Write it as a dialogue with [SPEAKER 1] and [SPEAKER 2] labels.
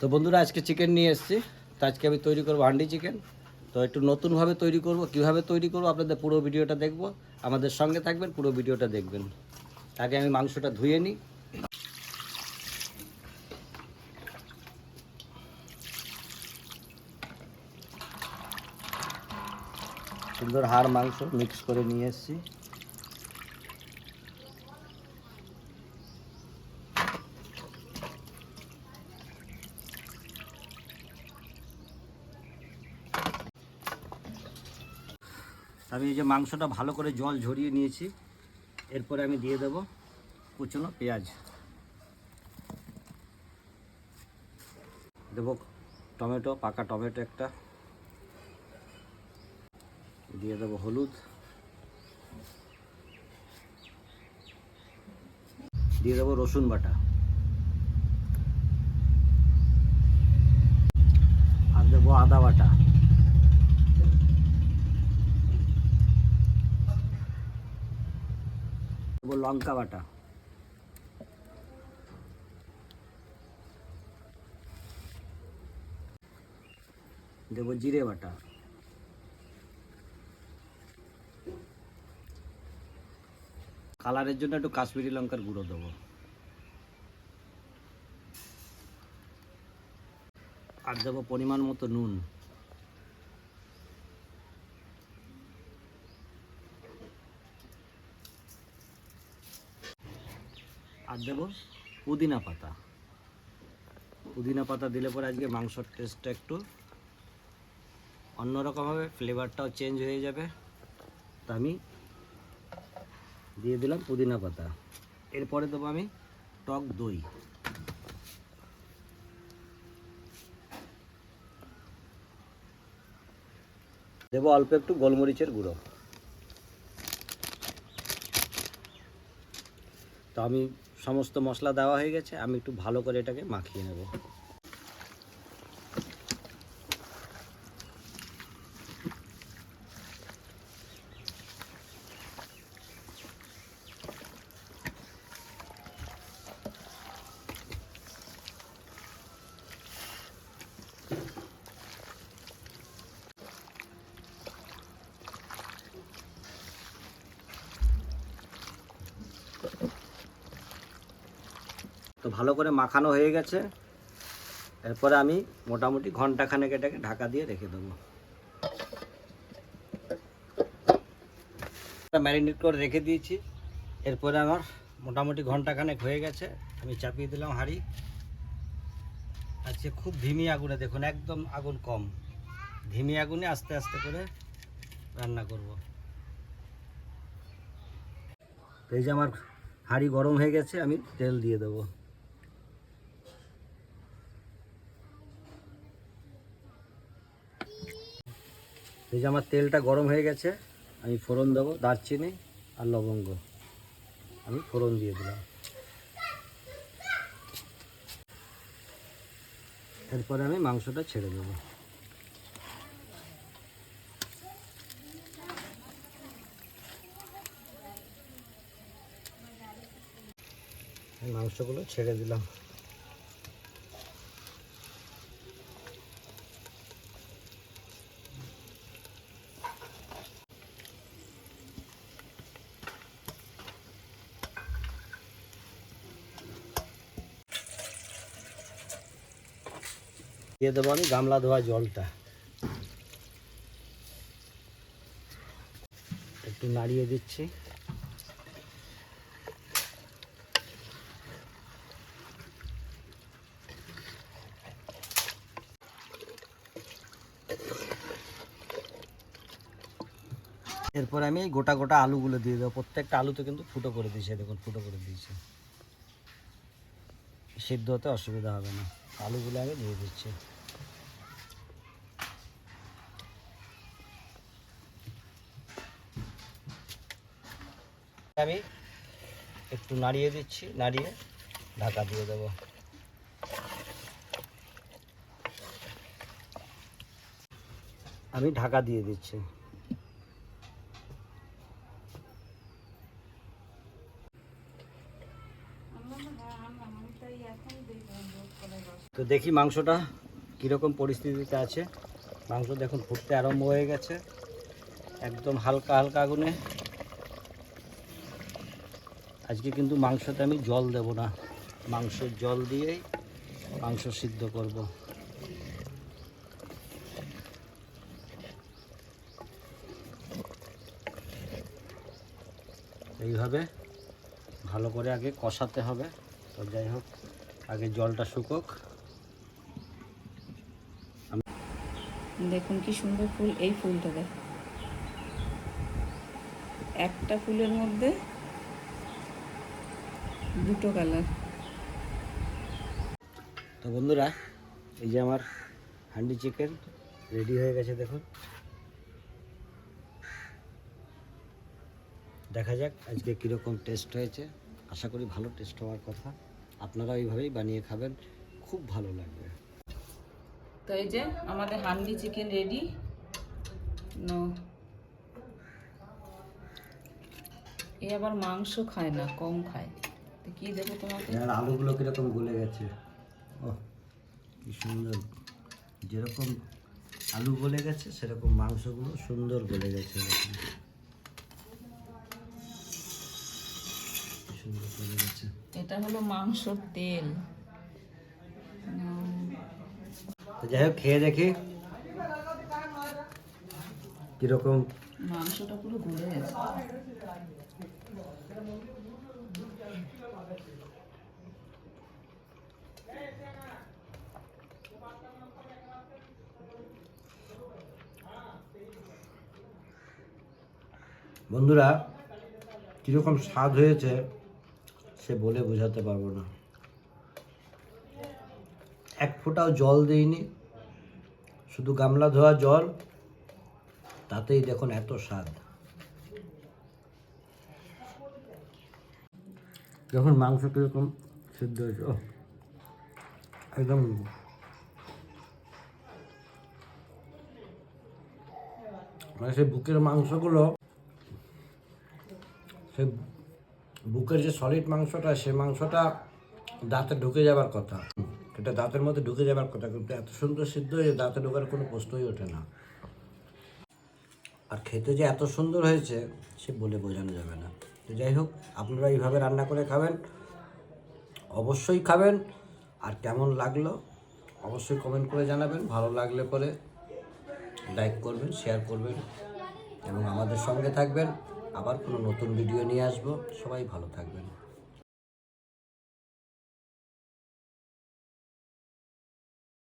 [SPEAKER 1] তো বন্ধুরা, আজকে চিকেন নিয়ে এসেছি। তো আজকে আমি তৈরি করব হান্ডি চিকেন তো একটু নতুনভাবে তৈরি করব। কীভাবে তৈরি করব আপনাদের পুরো ভিডিওটা দেখব। আমাদের সঙ্গে থাকবেন, পুরো ভিডিওটা দেখবেন। আগে আমি মাংসটা ধুয়ে নিই। সুন্দর হাড় মাংস মিক্স করে নিয়ে এসেছি। আমি এই যে মাংসটা ভালো করে জল ঝরিয়ে নিয়েছি। এরপরে আমি দিয়ে দেব কুচনো পেঁয়াজ। দেব টমেটো, পাকা টমেটো একটা। দিয়ে দেবো হলুদ। দিয়ে দেবো রসুন বাটা। আর দেবো আদা বাটা। দেবো লঙ্কা বাটা। দেবো জিরে বাটা। কালারের জন্য একটু কাশ্মীরি লঙ্কার গুঁড়ো দেবো। আর দেবো পরিমাণ মতো নুন। আর দেবো, পুদিনা পাতা। পুদিনা পাতা দিলে পরে আজকে মাংসর টেস্টটা একটু অন্যরকম হবে ফ্লেভারটাও চেঞ্জ হয়ে যাবে। তা আমি দিয়ে দিলাম পুদিনা পাতা। এরপরে দেবো আমি টক দই। দেবো অল্প একটু গোলমরিচের গুঁড়ো। তো আমি সমস্ত মশলা দেওয়া হয়ে গেছে আমি একটু ভালো করে এটাকে মাখিয়ে নেব। ভালো করে মাখানো হয়ে গেছে। এরপরে আমি মোটামুটি ঘন্টাখানেক এটাকে ঢাকা দিয়ে রেখে দেবো। ম্যারিনেট করে রেখে দিয়েছি। এরপরে আমার মোটামুটি ঘন্টাখানেক হয়ে গেছে। আমি চাপিয়ে দিলাম হাঁড়ি। আজকে খুব ধিমি আগুনে, দেখুন, একদম আগুন কম। ধিমি আগুনে আস্তে আস্তে করে রান্না করব। এই যে আমার হাঁড়ি গরম হয়ে গেছে, আমি তেল দিয়ে দেবো। এই যে আমার তেলটা গরম হয়ে গেছে, আমি ফোড়ন দেবো, দারচিনি আর লবঙ্গ। আমি ফোড়ন দিয়ে দিলাম। এরপরে আমি মাংসটা ছেড়ে দেবো। মাংসগুলো ছেড়ে দিলাম। দিয়ে দেবো আমি গামলা ধোয়া জলটা। একটু নাড়িয়ে দিচ্ছি। এরপর আমি গোটা গোটা আলুগুলো দিয়ে দেবো। প্রত্যেকটা আলুতে কিন্তু ফুটো করে দিয়েছে, দেখুন, ফুটো করে দিয়েছে। সিদ্ধ হতে অসুবিধা হবে না। আলুগুলো আমি দিয়ে দিচ্ছি। আমি একটু নাড়িয়ে দিচ্ছি, নাড়িয়ে ঢাকা দিয়ে দেবো। আমি ঢাকা দিয়ে দিচ্ছি। তো দেখি মাংসটা কীরকম পরিস্থিতিতে আছে। মাংস দেখুন ফুটতে আরম্ভ হয়ে গেছে। একদম হালকা হালকা আগুনে। আজকে কিন্তু মাংসতে আমি জল দেব না। মাংসের জল দিয়েই মাংস সিদ্ধ করব। এইভাবে ভালো করে আগে কষাতে হবে। তো যাই হোক, আগে জলটা শুকোক।
[SPEAKER 2] দেখুন কি সুন্দর ফুল, এই ফুলটা দেখ। একটা ফুলের মধ্যে দুটো কালার।
[SPEAKER 1] তো বন্ধুরা, এই যে আমার হান্ডি চিকেন রেডি হয়ে গেছে, দেখুন। দেখা যাক আজকে কীরকম টেস্ট হয়েছে। আশা করি ভালো টেস্ট হওয়ার কথা। আপনারা এইভাবেই বানিয়ে খাবেন। খুব ভালো লাগবে।
[SPEAKER 2] তো এই যে আমাদের হান্ডি চিকেন রেডি। নো। এ আবার মাংস খায় না কম খায়। তো কি দেবো তোমাকে?
[SPEAKER 1] আর আলুগুলো কীরকম গলে গেছে? ও কি সুন্দর। যেরকম আলু গলে গেছে সেরকম মাংসগুলো সুন্দর গলে গেছে। দেখুন। কি সুন্দর গলে গেছে।
[SPEAKER 2] এটা হলো মাংসর তেল।
[SPEAKER 1] যাই হোক খেয়ে দেখি। কীরকম?
[SPEAKER 2] মাংসটা পুরো গলে গেছে।
[SPEAKER 1] বন্ধুরা কীরকম স্বাদ হয়েছে সে বলে বোঝাতে পারব না। এক ফোঁটাও জল দিইনি, শুধু গামলা ধোয়া জল, তাতেই দেখুন এত স্বাদ। যখন মাংস কীরকম সিদ্ধ হয়েছে একদম মানে সেই বুকের মাংসগুলো, সেই বুকের যে সলিড মাংসটা, সে মাংসটা দাঁতে ঢুকে যাবার কথা। এটা দাঁতের মধ্যে ঢুকে যাবার কথা কিন্তু এত সুন্দর সিদ্ধ হয়ে দাঁতে ঢোকার কোনো প্রশ্নই ওঠে না। আর খেতে যে এত সুন্দর হয়েছে, সে বলে বোঝানো যাবে না। তো যাই হোক, আপনারা এইভাবে রান্না করে খাবেন, অবশ্যই খাবেন। আর কেমন লাগল, অবশ্যই কমেন্ট করে জানাবেন। ভালো লাগলে পরে লাইক করবেন শেয়ার করবেন এবং আমাদের সঙ্গে থাকবেন। আবার কোনো নতুন ভিডিও নিয়ে আসব। সবাই ভালো থাকবেন।